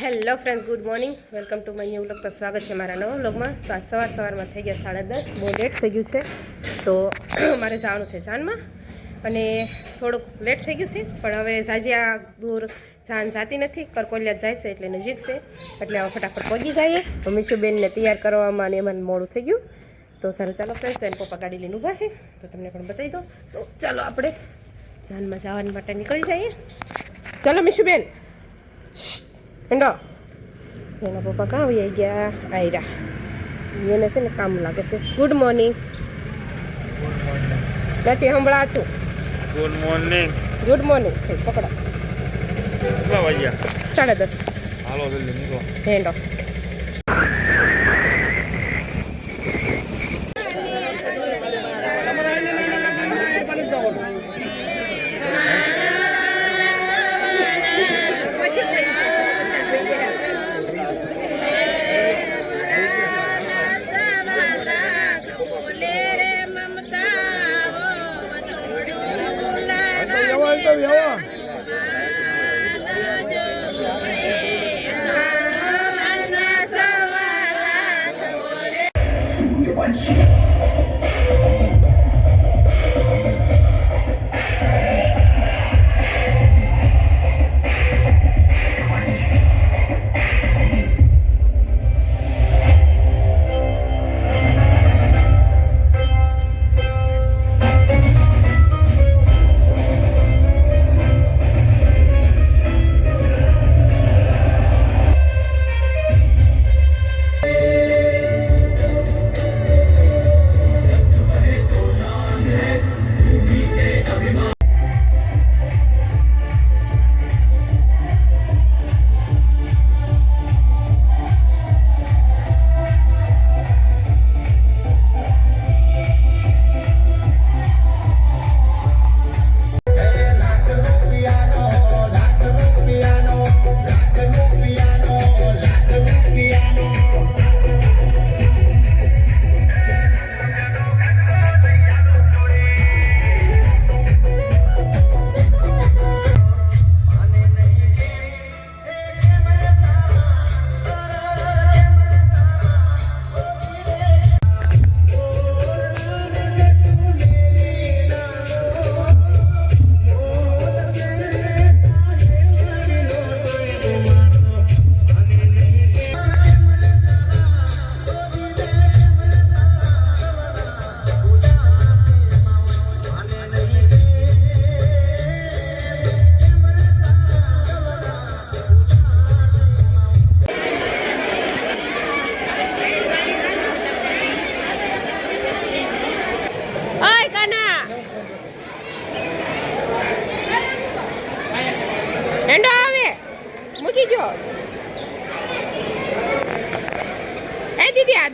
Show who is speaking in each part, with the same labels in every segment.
Speaker 1: Hello friend good morning welcome to my new vlog તો સ્વાગત છે મારા નવા વ્લોગમાં તો આજ સવાર સવારમાં થઈ ગયા સાડા દસ. બહુ લેટ થઈ ગયું છે. તો મારે જવાનું છે જાનમાં અને થોડુંક લેટ થઈ ગયું છે. પણ હવે સાજિયા દૂર જાન જાતી નથી. કરકોલિયા જાય છે એટલે નજીક છે. એટલે હવે ફટાફટ પગી જઈએ. તો મીશુબેનને તૈયાર કરવામાં અને એમાં મોડું થઈ ગયું. તો સારું, ચાલો ફ્રેન્ડ તેને પપ્પા ગાડી લઈને ઊભા છે. તો તમને પણ બતાવી દો તો ચાલો આપણે જાનમાં જવા માટે નીકળી જઈએ. ચાલો, મીશુબેન. હેંડો એના પપ્પા કાં આવી ગયા આયરા એને છે ને કામ લાગે છે ગુડ મોર્નિંગ નથી સંભળાતું
Speaker 2: ગુડ મોર્નિંગ
Speaker 1: ગુડ મોર્નિંગ પકડો
Speaker 2: કેટલા વાગ્યા
Speaker 1: સાડા દસ
Speaker 2: હાલો જલ્દી નીકળો
Speaker 1: હેંડો ઓય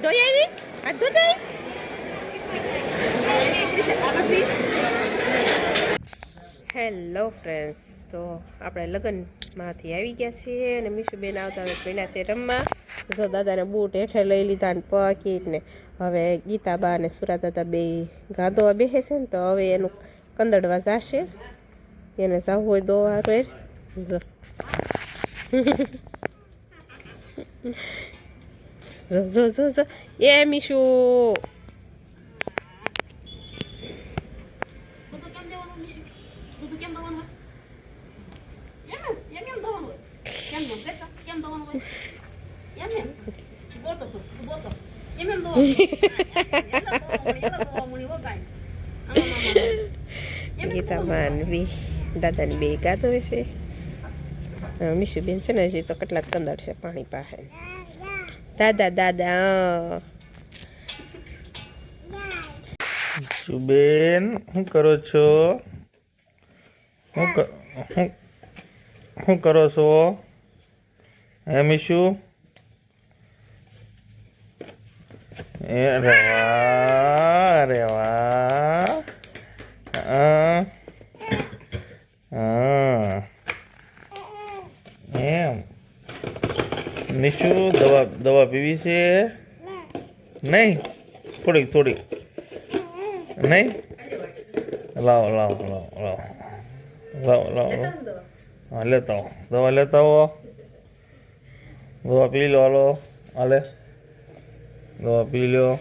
Speaker 1: ધોઈ આવી? હાથ ધોઈ હેલો ફ્રેન્ડ્સ તો આપણે લગ્નમાંથી આવી ગયા છીએ અને મીશુબેન આવતા પીણા છે રમવા. જો દાદાને બૂટ હેઠે લઈ લીધા ને પકીટ ને. હવે ગીતાબા અને સુરા દાદા બે ગાંધોવા બેસે છે ને તો હવે એનું કંદડવા જાશે. એને જવું હોય દો હારો જો. જો જો જો જો એ મીશુ.
Speaker 3: ગોતો.
Speaker 1: માનવી દાદાની બે ગાતો છે મીશુબેન છે ને, હજી તો કેટલા કંદડ છે પાણી પાસે દાદા દાદા
Speaker 2: સુબેન શું કરો છો? શું શું કરો છો? હે મીશુ? એ, રેવા હા હા એમ નિશુ દવા દવા પીવી છે? નહીં? થોડીક થોડીક. નહીં? લાવો લાવો લાવો લાવો. લાવો લાવો હા, લેતા આવો. દવા લેતા આવો. દવા પી લો, હાલો. હાલે. દવા પી લો.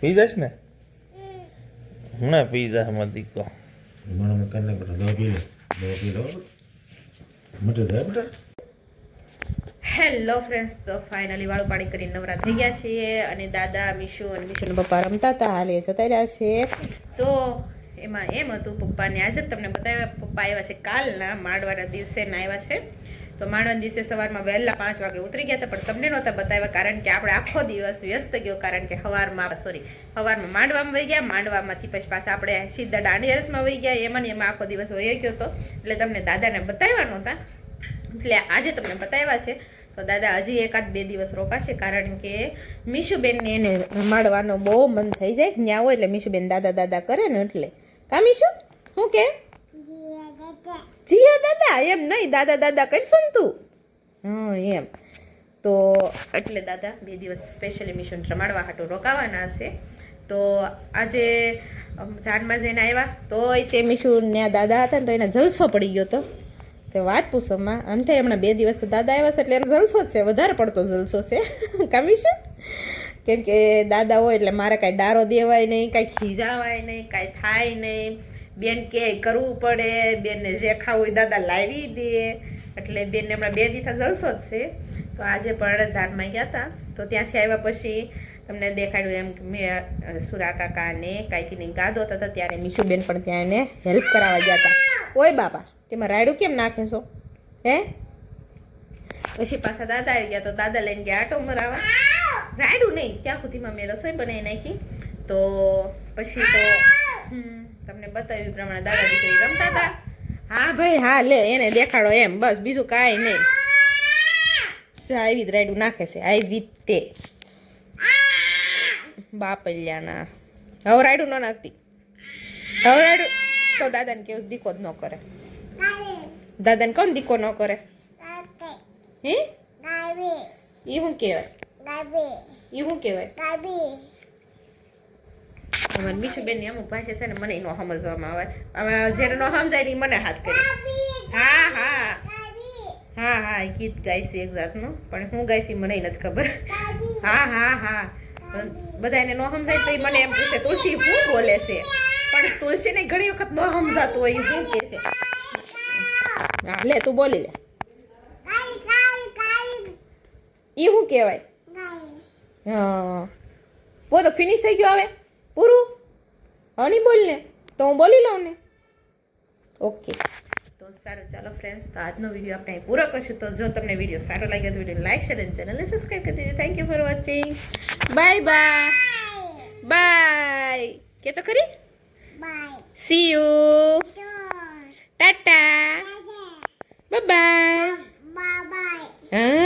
Speaker 2: પી જઈશ ને? હમણાં પી જાય મારી દીકરો.
Speaker 4: મને મેં દવા પી લો. દવા પી લો. મટે જાય બેટા
Speaker 1: હેલો ફ્રેન્ડ્સ, તો ફાઇનલી વાળું પાણી કરીને નવરા થઈ ગયા છીએ અને દાદા, મીશુ અને મીશુના પપ્પા રમતા હતા, હાલે જતા રહ્યા છે. તો એમાં એમ હતું, પપ્પાને આજે જ તમને બતાવ્યા, પપ્પા આવ્યા છે કાલના, માંડવાના દિવસે આવ્યા છે. તો માંડવાના દિવસે સવારમાં વહેલા પાંચ વાગે ઉતરી ગયા હતા, પણ તમને નહોતા બતાવ્યા, કારણ કે આપણે આખો દિવસ વ્યસ્ત ગયો, કારણ કે સવારમાં સોરી સવારમાં માંડવામાં વહી ગયા, માંડવામાંથી પછી પાછા આપણે સીધા દાંડિયા વહી ગયા, એમાં એમાં આખો દિવસ વહી ગયો હતો. એટલે તમને દાદાને બતાવ્યા નહોતા. એટલે આજે તમને બતાવ્યા છે તો દાદા હજી એકાદ બે દિવસ રોકાશે કારણ કે મીશુબેનને એને રમાડવાનો બહુ મન થઈ જાય. ત્યાં હોય એટલે મીશુબેન દાદા દાદા કરે ને એટલે. કા મીશુ? શું કે જીયા દાદા. એમ નહીં દાદા દાદા કરશું ને તું? હા એમ. તો એટલે દાદા બે દિવસ સ્પેશિયલી મિશન રમાડવા હાટું રોકાવાના છે. તો આજે ઝાડમાં જઈને આવ્યા તોય તે મીશુ ત્યાં દાદા હતા ને તો એને જલસો પડી ગયો તો. તે વાત પૂછોમાં આમ થાય હમણાં બે દિવસ તો દાદા આવ્યા છે એટલે એનો જલસો છે. વધારે પડતો જલસો છે. કામીશું કેમ કે દાદા હોય એટલે મારે કાંઈ ડારો દેવાય નહીં, કાંઈ ખીજાવાય નહીં, કાંઈ થાય નહીં. બેન કે કરવું પડે. બેનને જે ખાવું હોય દાદા લાવી દે. એટલે બેનને હમણાં બે દિવસ જલસો જ છે. તો આજે પણ ઝાડમાં ગયા હતા. તો ત્યાંથી આવ્યા પછી તમને દેખાડ્યું એમ કે મેં સુરા કાકાને કાંઈકીની ગાદો હતા ત્યારે મીશુબેન પણ ત્યાં એને હેલ્પ કરાવવા ગયા હતા. ઓય બાપા. તેમાં રાયડું કેમ નાખે છો? હે? પછી પાછા દાદા આવી ગયા તો દાદા લઈને ગયા આટો મરાવા. રાયડું નહીં, ત્યાં સુધીમાં મેં રસોઈ બનાવી નાખી. તો પછી તો તમને બતાવ્યું પ્રમાણે દાદા દીકરી રમતા હતા. હા ભાઈ, હા, લે, એને દેખાડો એમ, બસ, બીજું કાંઈ નહીં. આવી જ રાયડું નાખે છે, આવી જ તે. બાપલિયાના. હવે રાયડું ન નાખતી. હવે રાયડું, તો દાદાને કેવું દીકો જ ન કરે. દાદાને કોણ દીકો ન કરે? હે? એ શું કહેવાય? એ શું કહેવાય? અમારી ને ન ન ને હા હા. હા હા એ ગીત ગાય છે એક જાતનું. પણ હું ગાય છે મને નથી ખબર. હા હા હા. બધાને ન સમજાય તો એ મને એમ પૂછે, તુલસી શું બોલે છે? પણ તુલસીને ઘણી વખત ન સમજાતું હોય ઈ શું કહે છે. હા લે તું બોલી લે. એ શું કહેવાય? હા. બોલો ફિનિશ થઈ ગયું હવે. પૂરું? નહીં બોલ ને. તો હું બોલી લઉં ને. ઓકે તો સારું ચાલો ફ્રેન્ડ્સ તો આજનો વીડિયો આપણે અહીં પૂરો કરશું. તો જો તમને વીડિયો સારો લાગ્યો તો વીડિયો લાઈક શેર અને ચેનલને સબસ્ક્રાઈબ કરી દેજો. Thank you for watching bye bye bye કે તો ખરી? See you tata Bye bye. Bye bye. Ah.